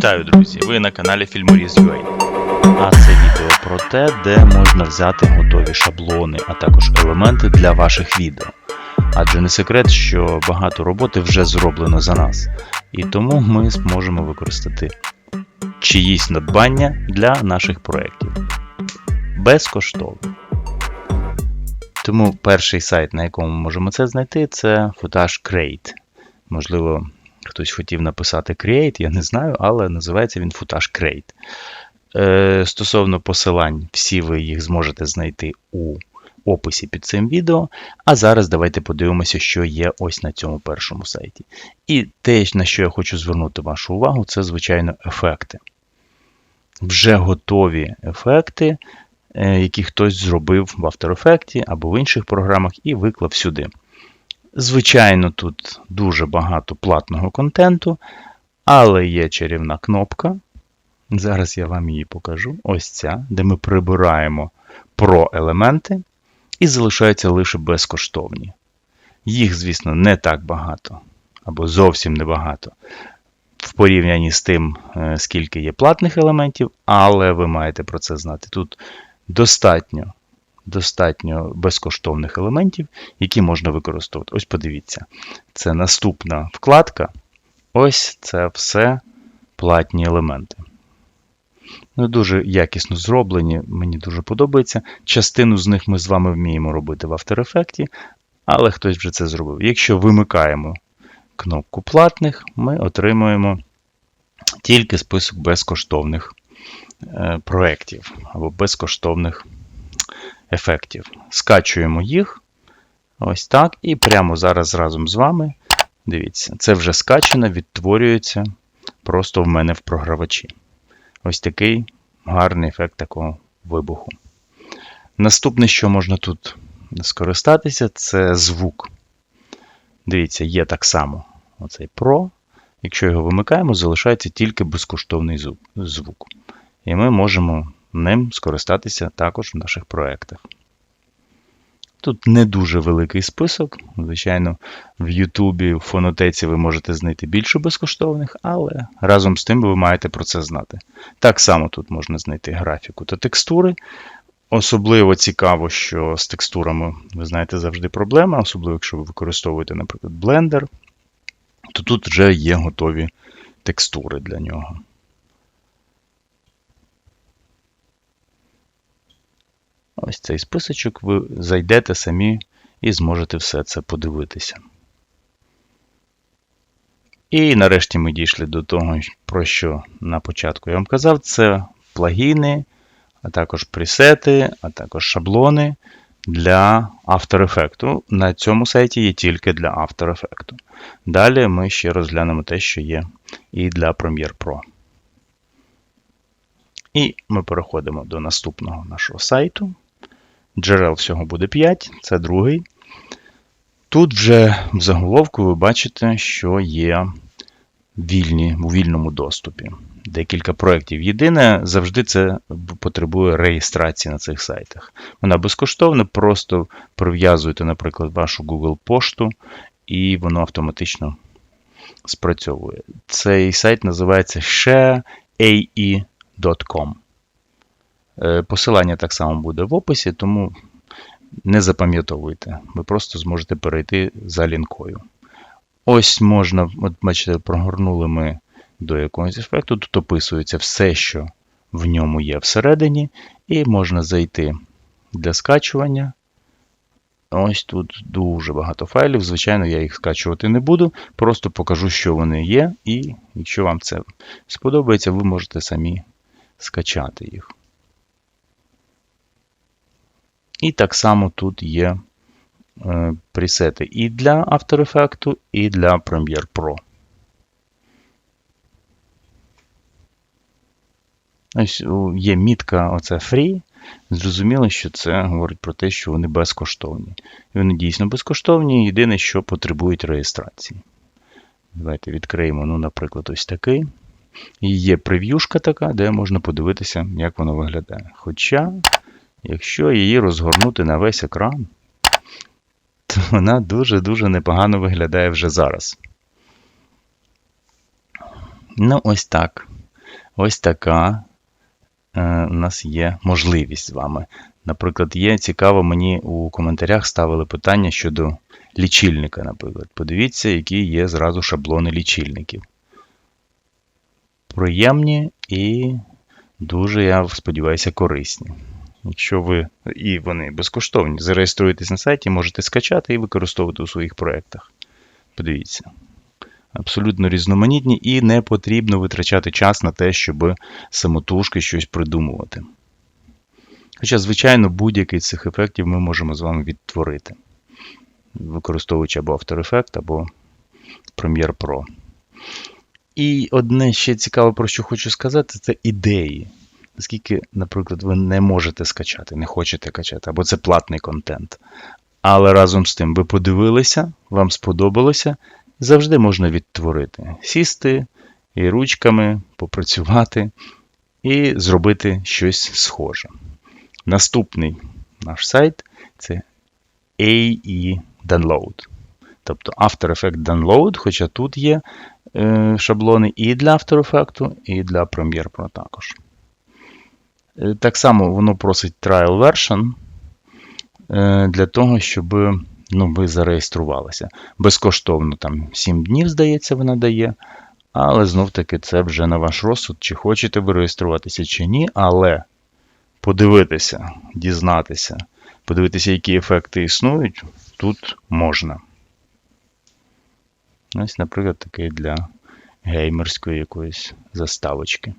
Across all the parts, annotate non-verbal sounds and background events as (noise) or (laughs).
Вітаю, друзі! Ви на каналі Фільморіз.ua. А це відео про те, де можна взяти готові шаблони, а також елементи для ваших відео. Адже не секрет, що багато роботи вже зроблено за нас, і тому ми зможемо використати чиїсь надбання для наших проєктів. Безкоштовно. Тому перший сайт, на якому ми можемо це знайти, це Footage Crate. Можливо, хтось хотів написати Create, я не знаю, але називається він Footage Crate. Е, Стосовно посилань, всі ви їх зможете знайти у описі під цим відео. А зараз давайте подивимося, що є ось на цьому першому сайті. І те, на що я хочу звернути вашу увагу, це, звичайно, ефекти. Вже готові ефекти, е, які хтось зробив в After Effects або в інших програмах і виклав сюди. Звичайно, тут дуже багато платного контенту, але є чарівна кнопка. Зараз я вам її покажу. Ось ця, де ми прибираємо про елементи і залишаються лише безкоштовні. Їх, звісно, не так багато, або зовсім небагато. В порівнянні з тим, е, скільки є платних елементів, але ви маєте про це знати. Тут достатньо достатньо безкоштовних елементів, які можна використовувати. Ось подивіться, це наступна вкладка. Ось це все платні елементи. Ну, Дуже якісно зроблені, мені дуже подобається. Частину з них ми з вами вміємо робити в After Effects, але хтось вже це зробив. Якщо вимикаємо кнопку платних, ми отримуємо тільки список безкоштовних е, проєктів або безкоштовних ефектів. Скачуємо їх. Ось так. І прямо зараз разом з вами. Дивіться, це вже скачано, відтворюється просто в мене в програвачі. Ось такий гарний ефект такого вибуху. Наступне, що можна тут скористатися, це звук. Дивіться, є так само оцей Pro. Якщо його вимикаємо, залишається тільки безкоштовний звук. І ми можемо ним скористатися також в наших проєктах. Тут не дуже великий список. Звичайно, в Ютубі, в фонотеці ви можете знайти більше безкоштовних, але разом з тим ви маєте про це знати. Так само тут можна знайти графіку та текстури. Особливо цікаво, що з текстурами, ви знаєте, завжди проблема, особливо, якщо ви використовуєте, наприклад, Blender, то тут вже є готові текстури для нього. Ось цей списочок, ви зайдете самі і зможете все це подивитися. І нарешті ми дійшли до того, про що на початку я вам казав, це плагіни, а також пресети, а також шаблони для After Effects. На цьому сайті є тільки для After Effects. Далі ми ще розглянемо те, що є і для Premiere Pro. І ми переходимо до наступного нашого сайту. Джерел всього буде 5, це другий. Тут вже в заголовку ви бачите, що є вільні, у вільному доступі. Декілька проєктів. Єдине, завжди це потребує реєстрації на цих сайтах. Вона безкоштовна, просто прив'язуєте, наприклад, вашу Google пошту, і воно автоматично спрацьовує. Цей сайт називається shareae.com. Е, посилання так само буде в описі, тому не запам'ятовуйте. Ви просто зможете перейти за лінкою. Ось можна, от бачите, прогорнули ми до якогось ефекту. Тут описується все, що в ньому є всередині, і можна зайти для скачування. Ось тут дуже багато файлів. Звичайно, я їх скачувати не буду. Просто покажу, що вони є, і якщо вам це сподобається, ви можете самі скачати їх. І так само тут є е, пресети і для After Effects, і для Premiere Pro. Ось є мітка оце Free. Зрозуміло, що це говорить про те, що вони безкоштовні. І вони дійсно безкоштовні, єдине, що потребують реєстрації. Давайте відкриємо, ну, наприклад, ось такий. І є прев'юшка така, де можна подивитися, як воно виглядає. Хоча Якщо її розгорнути на весь екран, то вона дуже-дуже непогано виглядає вже зараз. Ну, ось так. ось така е, у нас є можливість з вами. Наприклад, є цікаво, мені у коментарях ставили питання щодо лічильника, наприклад. Подивіться, які є зразу шаблони лічильників. Приємні і дуже, я сподіваюся, корисні. Якщо ви і вони безкоштовні, зареєструєтесь на сайті, можете скачати і використовувати у своїх проєктах. Подивіться. Абсолютно різноманітні і не потрібно витрачати час на те, щоб самотужки щось придумувати. Хоча, звичайно, будь-який з цих ефектів ми можемо з вами відтворити, використовуючи або After Effects, або Premiere Pro. І одне ще цікаве, про що хочу сказати, це ідеї. Наскільки, наприклад, ви не можете скачати, не хочете качати, або це платний контент. Але разом з тим ви подивилися, вам сподобалося, завжди можна відтворити. Сісти і ручками попрацювати і зробити щось схоже. Наступний наш сайт це AE Download. Тобто After Effects Download, хоча тут є е, шаблони і для After Effects, і для Premiere Pro також. Е, Так само воно просить trial version е, для того, щоб ну, ви зареєструвалися. Безкоштовно там 7 днів, здається, вона дає. Але знов-таки це вже на ваш розсуд, чи хочете ви реєструватися, чи ні. Але подивитися, дізнатися, подивитися, які ефекти існують, тут можна. Ось, наприклад, такий для геймерської якоїсь заставочки.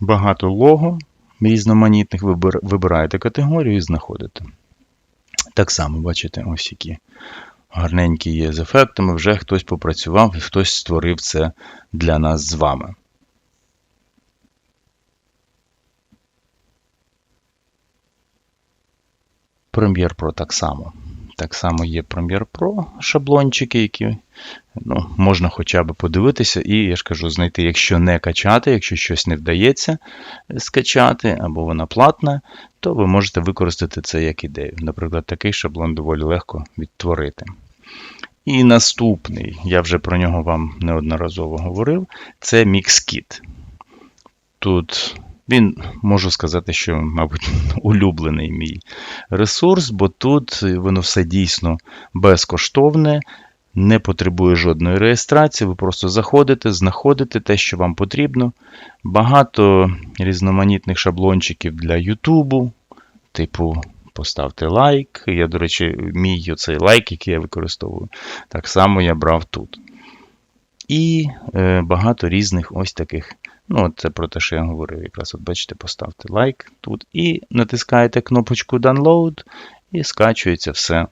Багато лого різноманітних вибир- вибираєте категорію і знаходите. Так само, бачите, ось які гарненькі є з ефектами. Вже хтось попрацював і хтось створив це для нас з вами. Premiere Pro так само. Так само є Premiere Pro шаблончики, які ну, можна хоча б подивитися, і я ж кажу, знайти, якщо не качати, якщо щось не вдається скачати, або вона платна, то ви можете використати це як ідею. Наприклад, такий шаблон доволі легко відтворити. І наступний, я вже про нього вам неодноразово говорив, це MixKit. Тут він, можу сказати, що, мабуть, (laughs) улюблений мій ресурс, бо тут воно все дійсно безкоштовне, не потребує жодної реєстрації. Ви просто заходите, знаходите те, що вам потрібно. Багато різноманітних шаблончиків для Ютубу, типу. Поставте лайк. Я, до речі, мій оцей лайк, який я використовую, так само я брав тут. І е, багато різних ось таких. Ну, от це про те, що я говорив. Якраз от бачите, поставте лайк тут. І натискаєте кнопочку Download, і скачується все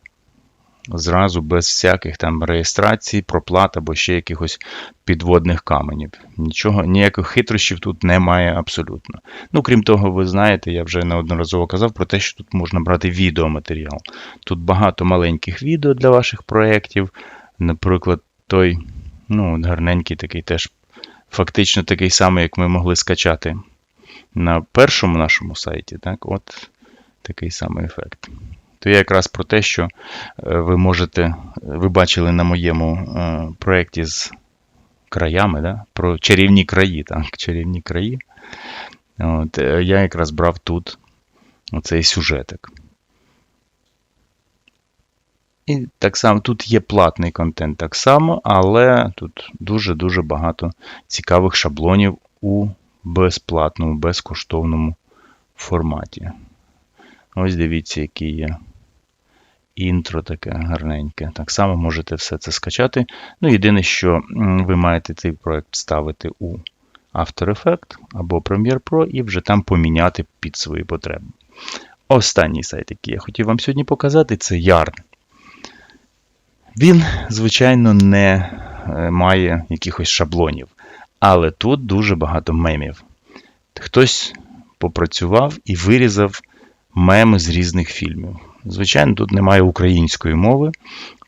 зразу без всяких там реєстрацій, проплат або ще якихось підводних каменів. Нічого, ніяких хитрощів тут немає абсолютно. Ну, крім того, ви знаєте, я вже неодноразово казав про те, що тут можна брати відеоматеріал. Тут багато маленьких відео для ваших проєктів. Наприклад, той ну, гарненький такий теж фактично такий самий, як ми могли скачати на першому нашому сайті. Так, от такий самий ефект. То я якраз про те, що е, ви можете, ви бачили на моєму е, проєкті з краями, да? про чарівні краї. Так, чарівні краї. От, е, я якраз брав тут оцей сюжетик. І так само тут є платний контент так само, але тут дуже-дуже багато цікавих шаблонів у безплатному, безкоштовному форматі. Ось дивіться, який є інтро таке гарненьке. Так само можете все це скачати. Ну, єдине, що ви маєте цей проект ставити у After Effects або Premiere Pro і вже там поміняти під свої потреби. Останній сайт, який я хотів вам сьогодні показати, це Yarn. Він, звичайно, не е, має якихось шаблонів, але тут дуже багато мемів. Хтось попрацював і вирізав меми з різних фільмів. Звичайно, тут немає української мови,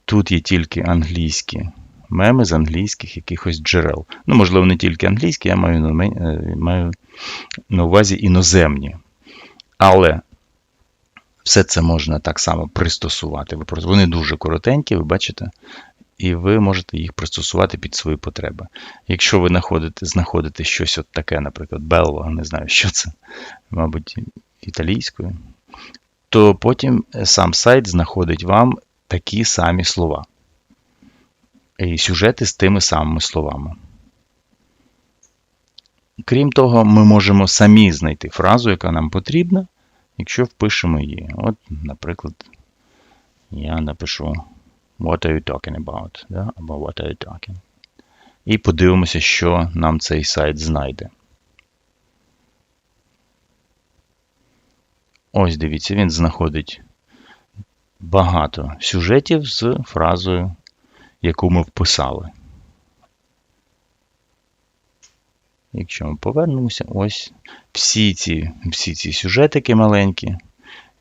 тут є тільки англійські меми з англійських якихось джерел. Ну, можливо, не тільки англійські, я маю на, е, маю на увазі іноземні. Але все це можна так само пристосувати. Вони дуже коротенькі, ви бачите. і ви можете їх пристосувати під свої потреби. Якщо ви знаходите, знаходите щось от таке, наприклад, Белво, не знаю, що це, мабуть, італійською, то потім сам сайт знаходить вам такі самі слова. І сюжети з тими самими словами. Крім того, ми можемо самі знайти фразу, яка нам потрібна, якщо впишемо її. От, наприклад, я напишу What are you talking about? Да? Або What are you talking? І подивимося, що нам цей сайт знайде. Ось дивіться, він знаходить багато сюжетів з фразою, яку ми вписали. Якщо ми повернемося, ось всі ці, всі ці сюжетики маленькі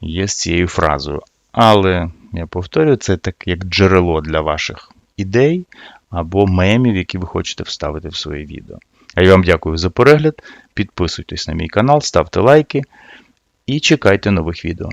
є з цією фразою. Але, я повторюю, це так як джерело для ваших ідей або мемів, які ви хочете вставити в своє відео. А я вам дякую за перегляд. Підписуйтесь на мій канал, ставте лайки і чекайте нових відео.